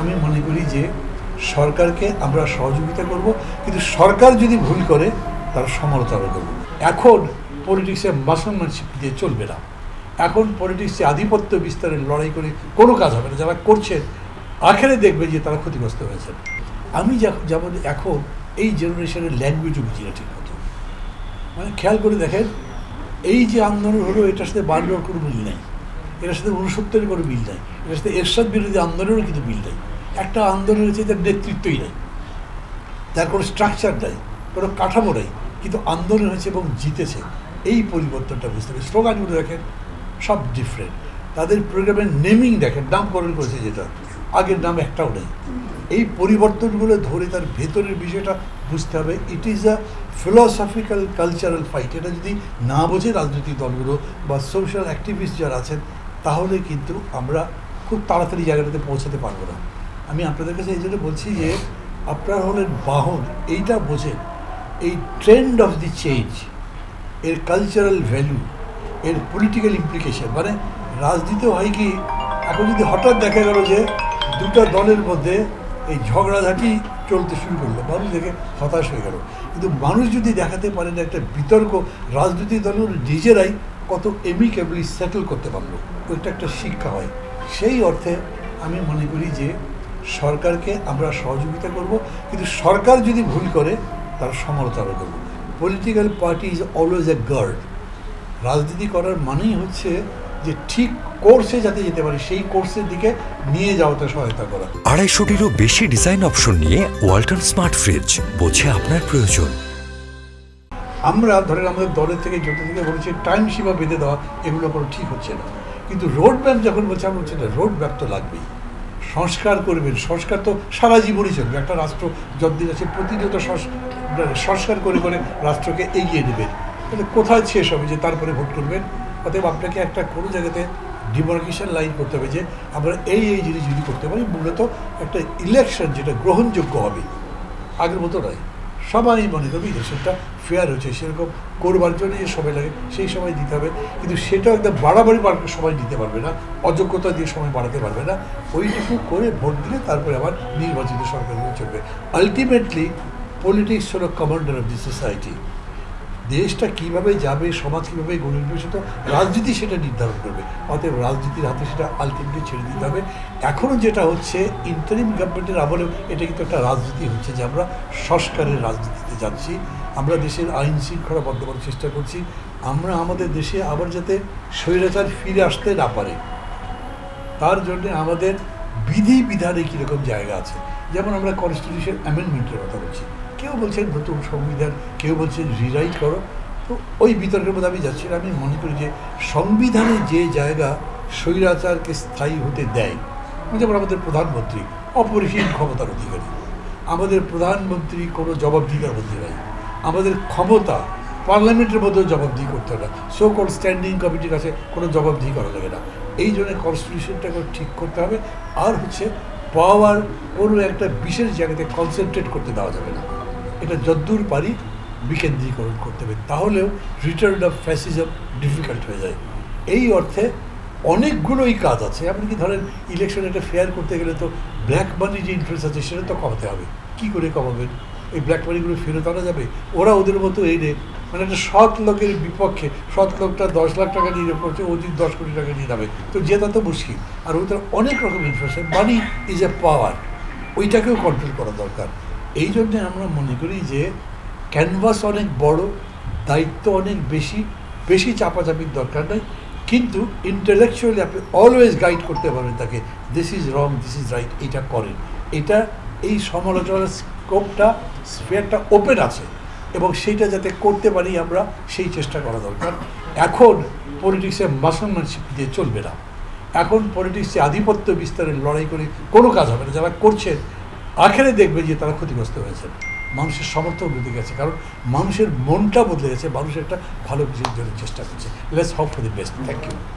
আমি মনে করি যে সরকারকে আমরা সহযোগিতা করব, কিন্তু সরকার যদি ভুল করে, তার সমালোচনা করব। এখন পলিটিক্সে মাসলম্যানশিপ দিয়ে চলবে না। এখন পলিটিক্সে আধিপত্য বিস্তারের লড়াই করে কোনো কাজ হবে না। যারা করছেন আখেরে দেখবে যে তারা ক্ষতিগ্রস্ত হয়েছে। আমি যেমন এখন এই জেনারেশনের ল্যাঙ্গুয়েজও বুঝি না ঠিক মতো মানে খেয়াল করে দেখেন, এই যে আন্দোলন হলো, এটার সাথে বাংলার কোনো মিল নাই। এটার সাথে উনসত্তরের কোনো মিল নাই। এটার সাথে এরশাদ বিরোধী আন্দোলনেরও কিন্তু মিল নাই। একটা আন্দোলন হচ্ছে তার নেতৃত্বই নাই। তার কোনো স্ট্রাকচার নাই, কোনো কাঠামো নাই, কিন্তু আন্দোলন হয়েছে এবং জিতেছে। এই পরিবর্তনটা বুঝতে হবে স্লোগানগুলো দেখেন, সব ডিফারেন্ট তাদের প্রোগ্রামের নেমিং দেখেন, নামকরণ করেছে যেটা। আগের নাম একটাও নেই। এই পরিবর্তনগুলো ধরে তার ভেতরের বিষয়টা বুঝতে হবে। It is a philosophical cultural fight এটা যদি না বোঝে রাজনৈতিক দলগুলো বা সোশ্যাল অ্যাক্টিভিস্ট যারা আছেন তাহলে কিন্তু আমরা খুব তাড়াতাড়ি জায়গাটাতে পৌঁছাতে পারব না। আমি আপনাদের কাছে এই জন্য বলছি যে, আপনার হলেন বাহন, এইটা বোঝেন, এই ট্রেন্ড অফ দি চেঞ্জ এর কালচারাল ভ্যালু এর পলিটিক্যাল ইমপ্লিকেশন মানে রাজনীতি হয় কি, এখন যদি হঠাৎ দেখা গেল যে দুটো দলের মধ্যে এই ঝগড়াঝাটি চলতে শুরু করল, মানুষ দেখে হতাশ হয়ে গেল। কিন্তু মানুষ যদি দেখাতে পারেন একটা বিতর্ক, রাজনৈতিক দলের নিজেরাই কত এমিকেবলি সেটেল করতে পারল, ওইটা একটা শিক্ষা হয়। সেই অর্থে আমি মনে করি যে সরকারকে আমরা সহযোগিতা করব, কিন্তু সরকার যদি ভুল করে, তার সমালোচনা করব। Political party is always a guard রাজনীতি করার মানেই হচ্ছে যে ঠিক কোর্সে যাতে যেতে পারে, সেই কোর্সের দিকে নিয়ে যাওয়াতে সহায়তা করা। আড়াইশোটিরও বেশি ডিজাইন অপশন নিয়ে ওয়ালটন স্মার্ট ফ্রিজ বোঝে আপনার প্রয়োজন। আমরা ধরেন আমাদের দলের থেকে যত থেকে বলেছি টাইম সীমা বেঁধে দেওয়া, এগুলো কোনো ঠিক হচ্ছে না। কিন্তু রোড ম্যাপ যখন বলছে, আমরা বলছি, না রোড ম্যাপ তো লাগবেই। সংস্কার করবেন। সংস্কার তো সারা জীবনই চলবে। একটা রাষ্ট্র যতদিন আছে, প্রতিনিয়ত সংস- সংস্কার করে করে রাষ্ট্রকে এগিয়ে নেবেন তাহলে কোথায় শেষ হবে যে তারপরে ভোট করবেন? অতএব আপনাকে একটা কোনো জায়গাতে ডিমার্কেশন লাইন করতে হবে যে, আমরা এই এই জিনিস যদি করতে পারি, মূলত একটা ইলেকশন যেটা গ্রহণযোগ্য হবে। আগের মতো নয়। সবাই মনে করবে ইলেকশনটা ফেয়ার হচ্ছে, সেরকম করবার জন্য যে সময় লাগে, সেই সময় দিতে হবে। কিন্তু সেটা একদম বাড়াবাড়ি সময় দিতে পারবে না, অযোগ্যতা দিয়ে সময় বাড়াতে পারবে না। ওইটুকু করে ভোট দিলে তারপরে আবার নির্বাচিত সরকারগুলো চলবে। আলটিমেটলি পলিটিক্স হলো কমান্ডার অফ দি সোসাইটি দেশটা কীভাবে যাবে, সমাজ কীভাবে গড়ে উঠবে সেটা রাজনীতি সেটা নির্ধারণ করবে। অতএব রাজনীতির হাতে সেটা আলটিমেটলি ছেড়ে দিতে হবে। এখনও যেটা হচ্ছে ইন্টারিম গভর্নমেন্টের আমলেও এটা কিন্তু একটা রাজনীতি হচ্ছে যে আমরা সংস্কারের রাজনীতিতে যাচ্ছি। আমরা দেশের আইন শৃঙ্খলা বর্ধমান চেষ্টা করছি। আমরা আমাদের দেশে আবার যাতে স্বৈরাচার ফিরে আসতে না পারে, তার জন্যে আমাদের বিধি বিধানে কীরকম জায়গা আছে? যেমন আমরা কনস্টিটিউশন অ্যামেন্ডমেন্টের কথা বলছি। কেউ বলছেন নতুন সংবিধান, কেউ বলছেন রিরাইট করো। তো ওই বিতর্কের মধ্যে আমি যাচ্ছি আমি মনে করি যে সংবিধানে যে জায়গা স্বৈরাচারকে স্থায়ী হতে দেয় যেমন আমাদের প্রধানমন্ত্রী, অপরিসীম ক্ষমতার অধিকারী। আমাদের প্রধানমন্ত্রী কোনো জবাবদিহিতার মধ্যে নাই। আমাদের ক্ষমতা পার্লামেন্টের মধ্যেও জবাবদিহি করতে হবে না। সো কল স্ট্যান্ডিং কমিটির কাছে কোনো জবাবদিহি করা লাগে না। এই জন্য কনস্টিটিউশনটাকে ঠিক করতে হবে। আর হচ্ছে পাওয়ার কোনো একটা বিশেষ জায়গাতে কনসেন্ট্রেট করতে দেওয়া যাবে না। এটা যদ্দূর পারি বিকেন্দ্রীকরণ করতে হবে। তাহলেও রিটার্ন অফ ফ্যাসিজম ডিফিকাল্ট হয়ে যায়। এই অর্থে অনেকগুলোই কাজ আছে। এমনকি ধরেন ইলেকশন একটা ফেয়ার করতে গেলে তো ব্ল্যাক মানি যে ইন্টারেস্ট আছে, সেটা তো কমাতে হবে। কী করে কমাবেন? এই ব্ল্যাক মানিগুলো ফেরত আনা যাবে? ওরা ওদের মতো রে মানে একটা সৎ লোকের বিপক্ষে, সৎ লোকটা দশ লাখ টাকা নিয়ে পড়ছে, ও যদি দশ কোটি টাকা নিয়ে যাবে তো জেতা তো মুশকিল। আর ওদের অনেক রকম inflation money is a power ওইটাকেও control করা দরকার। এই জন্যে আমরা মনে করি যে ক্যানভাস অনেক বড়, দায়িত্ব অনেক বেশি বেশি চাপাচাপির দরকার নাই। কিন্তু ইন্টেলেকচুয়ালি আপনি অলওয়েজ গাইড করতে পারবেন তাকে this is wrong this is right এটা করেন। এটা, এই সমালোচনার স্কোপটা স্পেয়ারটা ওপেন আছে এবং সেইটা যাতে করতে পারি আমরা, সেই চেষ্টা করা দরকার। এখন পলিটিক্সে মাসলম্যানশিপ দিয়ে চলবে না। এখন পলিটিক্সে আধিপত্য বিস্তারের লড়াই করে কোনো কাজ হবে না। যারা করছেন আখেরে দেখবে যে তারা ক্ষতিগ্রস্ত হয়েছে। মানুষের সমর্থন বৃদ্ধি গেছে, কারণ মানুষের মনটা বদলে গেছে, মানুষ একটা ভালো জন্য চেষ্টা করছে। Let's hope for the best thank you